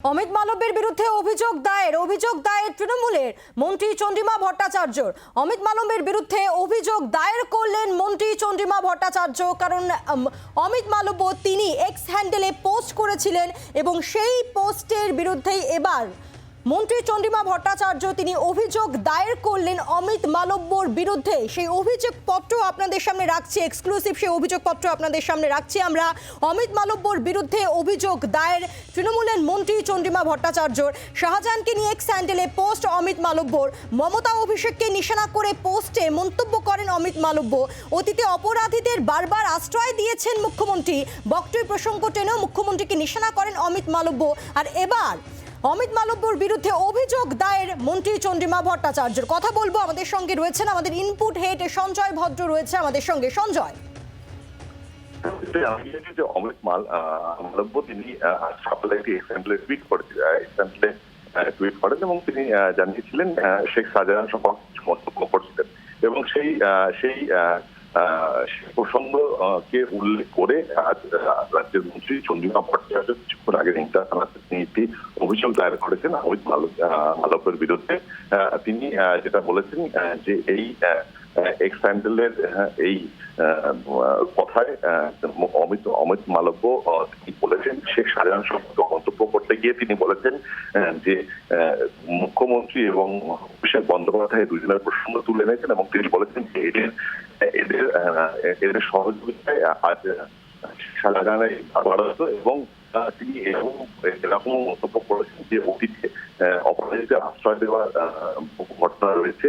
অমিত মালব্যের বিরুদ্ধে অভিযোগ দায়ের অভিযোগ দায়ের তৃণমূলের মন্ত্রী চন্দ্রিমা ভট্টাচার্য অমিত মালব্যের বিরুদ্ধে অভিযোগ দায়ের করলেন মন্ত্রী চন্দ্রিমা ভট্টাচার্য, কারণ অমিত মালব্য তিনি এক্স হ্যান্ডেলে পোস্ট করেছিলেন এবং সেই পোস্টের বিরুদ্ধেই এবার মন্ত্রী চন্দ্রিমা ভট্টাচার্য তিনি অভিযোগ দায়ের করলেন অমিত মালব্যর বিরুদ্ধে। সেই অভিযোগপত্র আপনাদের সামনে রাখছি এক্সক্লুসিভ সেই অভিযোগপত্র আপনাদের সামনে রাখছি আমরা। অমিত মালব্যর বিরুদ্ধে অভিযোগ দায়ের তৃণমূলের মন্ত্রী চন্দ্রিমা ভট্টাচার্যর। শাহজাহানকে নিয়ে এক্স স্যান্ডেলে পোস্ট অমিত মালব্যর। মমতা অভিষেককে নিশানা করে পোস্টে মন্তব্য করেন অমিত মালব্য। অতীতে অপরাধীদের বারবার আশ্রয় দিয়েছেন মুখ্যমন্ত্রী। বক্তব্য প্রসঙ্গ টেনেও মুখ্যমন্ত্রীকে নিশানা করেন অমিত মালব্য। আর এবার অমিত মালব্যর বিরুদ্ধে অভিযোগ দায়ের মন্ত্রী চন্দ্রিমা ভট্টাচার্যের। কথা বলব, আমাদের সঙ্গে রয়েছেন আমাদের ইনপুট হেড সঞ্জয় ভদ্র রয়েছে আমাদের সঙ্গে। সঞ্জয়। যে অমিত মাল মালব্য তিনি সকালে একটি এক্সাম্পলে টুইট করেছিলেন এক্সাম্পলে টুইট করেন এবং তিনি জানিয়েছিলেন শেখ শাহজাহান সম্পর্কে মন্তব্য করছিলেন। এবং সেই সেই প্রসঙ্গকে উল্লেখ করে আজ রাজ্যের মন্ত্রী চন্দ্রিমা ভট্টাচার্য কিছুক্ষণ আগে ইন্টার থানাতে তিনি একটি অভিযোগ দায়ের করেছেন অমিত মালব্যের বিরুদ্ধে। তিনি যেটা বলেছেন যে এই এক্স হ্যান্ডেলের এই কথায় অমিত অমিত মালব্য তিনি বলেছেন, শেখ শাহজাহান সম্পর্কে মন্তব্য করতে গিয়ে তিনি বলেছেন যে মুখ্যমন্ত্রী এবং অভিষেক বন্দ্যোপাধ্যায় দুজনের প্রসঙ্গ তুলে এনেছেন এবং তিনি বলেছেন যে এদের এদের সহযোগিতায় আজ শাহজাহানের ভারত এবং তিনি এরকম এরকম মন্তব্য করেছেন যে অতীতে অপরাধীদের আশ্রয় দেওয়ার ঘটনা রয়েছে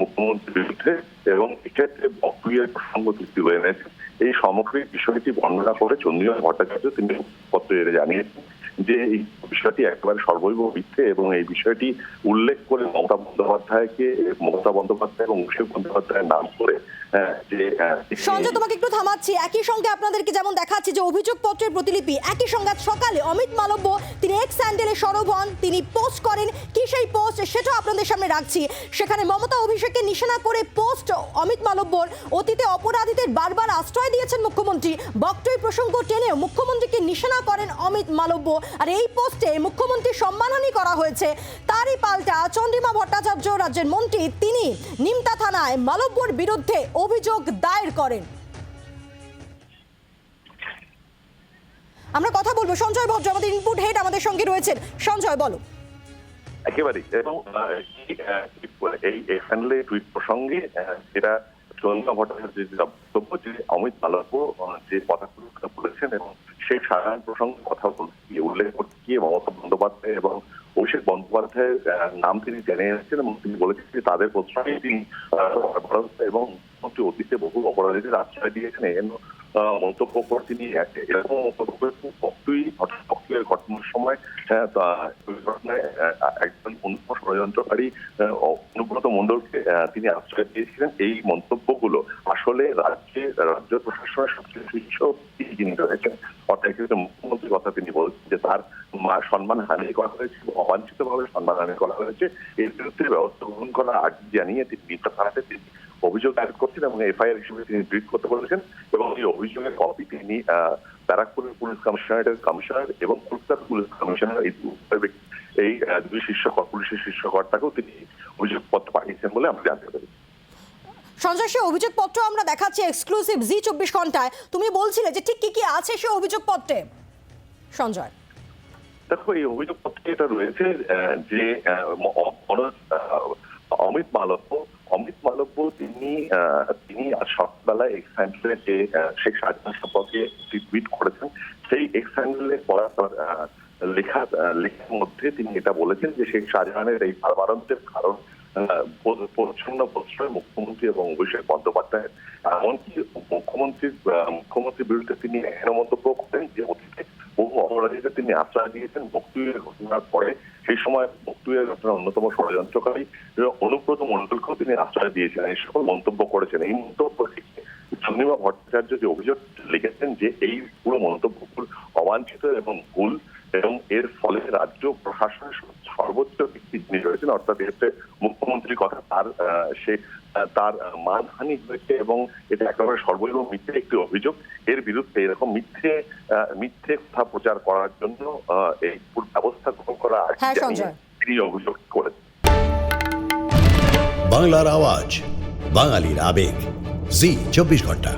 মুখ্যমন্ত্রীর বিরুদ্ধে এবং এক্ষেত্রে বক্তব্যের প্রসঙ্গ তুলে এনেছেন এই সামগ্রিক বিষয়টি বর্ণনা করে চন্দ্রিমা ভট্টাচার্য তিনি পত্রে জানিয়েছেন যে এই বিষয়টি একেবারে সর্বৈব মিথ্যে এবং এই বিষয়টি উল্লেখ করে মমতা বন্দ্যোপাধ্যায়কে, মমতা বন্দ্যোপাধ্যায় এবং অভিষেক বন্দ্যোপাধ্যায়ের নাম করে যে সঞ্জয়, তোমাকে একটু থামাচ্ছি। একই সঙ্গে আপনাদেরকে যেমন দেখাচ্ছি যে অভিযোগপত্রের প্রতিলিপি, একই সঙ্গে সকালে অমিত মালব্য, তিনি এক্স স্যান্ডেলে সরব হন, তিনি পোস্ট করেন। কি সেই পোস্ট সেটা আপনাদের সামনে রাখছি। সেখানে মমতা অভিষেককে নিশানা করে পোস্ট অমিত মালব্যর। অতীতে অপরাধীদের বারবার আশ্রয় দিয়েছেন মুখ্যমন্ত্রী। বক্তব্য প্রসঙ্গ টেনেও মুখ্যমন্ত্রীকে নিশানা করেন অমিত মালব্য। আর এই পোস্টে মুখ্যমন্ত্রী সম্মানহানি করা হয়েছে। তারই পাল্টা চন্দ্রিমা ভট্টাচার্য রাজ্যের মন্ত্রী তিনি নিমতা থানায় মালব্যর বিরুদ্ধে অভিযোগ দায়ের করেন। আমরা কথা বলব সঞ্জয় ভদ্র আমাদের ইনপুট হেড আমাদের সঙ্গে রয়েছেন। সঞ্জয় বলো। একেবারেই এবং এই, এখানে টুইট প্রসঙ্গে যেটা চন্দ্রিমা ভট্টাচার্যের যে বক্তব্য যে অমিত মালব্য যে কথাগুলো বলেছেন এবং সেই সাধারণ প্রসঙ্গে কথা বলতে গিয়ে, উল্লেখ করতে গিয়ে মমতা বন্দ্যোপাধ্যায় এবং অভিষেক বন্দ্যোপাধ্যায়ের নাম তিনি জেনে এনেছেন এবং তিনি বলেছেন যে তাদের প্রশ্রয়ে তিনি এবং অতীতে বহু অপরাধীদের আশ্রয় দিয়েছেন। এর মন্তব্য করে তিনি এরকম মন্তব্য বক্তব্যের ঘটনার সময় একজন অন্য ষড়যন্ত্রকারী অনুব্রত মণ্ডলকে তিনি আশ্রয় দিয়েছিলেন। এই মন্তব্যগুলো আসলে রাজ্যে রাজ্য প্রশাসনের সবচেয়ে শীর্ষ যিনি রয়েছেন অর্থাৎ কিন্তু মুখ্যমন্ত্রীর কথা তিনি বলছেন যে তার সম্মান হানি করা হয়েছে অবাঞ্ছিত ভাবে সম্মান হানি করা হয়েছে। এর বিরুদ্ধে ব্যবস্থা গ্রহণ করা আগে জানিয়ে তিনি নিত্য থানাতে তিনি অভিযোগ দায়ের করছেন এবং এফআইআর হিসেবে তিনি টুইট করতে বলেছেন এবং এই অভিযোগের কপি তিনি আহ, ব্যারাকপুরের পুলিশ কমিশনারেটের কমিশনার এবং কলকাতা পুলিশ কমিশনার এই এই দুই শীর্ষ পুলিশের শীর্ষ কর্তাকেও তিনি অভিযোগপত্র পাঠিয়েছেন বলে আমরা জানতে পারি সঞ্জয় সে অভিযোগপত্র আমরা দেখাচ্ছি এক্সক্লুসিভ জি চব্বিশ ঘন্টায়। তুমি বলছিলে যে ঠিক কি কি আছে সে অভিযোগপত্রে? সঞ্জয়। দেখো এই অভিযোগপত্রে এটা রয়েছে যে অমিত মালব্য তিনি তিনি আজ সকালবেলায় এক্স হ্যান্ডেলে যে শেখ শাহজাহান সম্পর্কে টুইট করেছেন সেই এক্স হ্যান্ডেলে পড়া তার, লেখা লেখার মধ্যে তিনি এটা বলেছেন যে শেখ শাহজাহানের এই ভারবারন্তের কারণ প্রচ্ছন্ন প্রশ্রয় মুখ্যমন্ত্রী এবং অভিষেক বন্দ্যোপাধ্যায় এমনকি মুখ্যমন্ত্রীর মুখ্যমন্ত্রীর বিরুদ্ধে তিনি এমন মন্তব্য করেন যে অতীতে বহু অপরাধীদের তিনি আশ্রয় দিয়েছেন বক্তুয়ের ঘটনার পরে সেই সময় বক্তুয়ের ঘটনার অন্যতম ষড়যন্ত্রকারী অনুব্রত মন্ডলকেও তিনি আশ্রয় দিয়েছেন এই সকল মন্তব্য করেছেন। এই মন্তব্য থেকে চন্দ্রিমা ভট্টাচার্য যে অভিযোগ লিখেছেন যে এই পুরো মন্তব্য অবাঞ্ছিত এবং ভুল এবং এর ফলে রাজ্য প্রশাসনের সর্বোচ্চ যিনি রয়েছেন অর্থাৎ এক্ষেত্রে মুখ্যমন্ত্রীর কথা তার আহ, সে তার মানহানি হয়েছে এবং এটা একেবারে সর্বৈব মিথ্যে একটি অভিযোগ। এর বিরুদ্ধে এরকম মিথ্যে আহ, মিথ্যে কথা প্রচার করার জন্য আহ, এই ব্যবস্থা গ্রহণ করা হ্যাঁ। তিনি অভিযোগ করেছেন। বাংলার আওয়াজ বাঙালির আবেগ। জি চব্বিশ ঘণ্টা।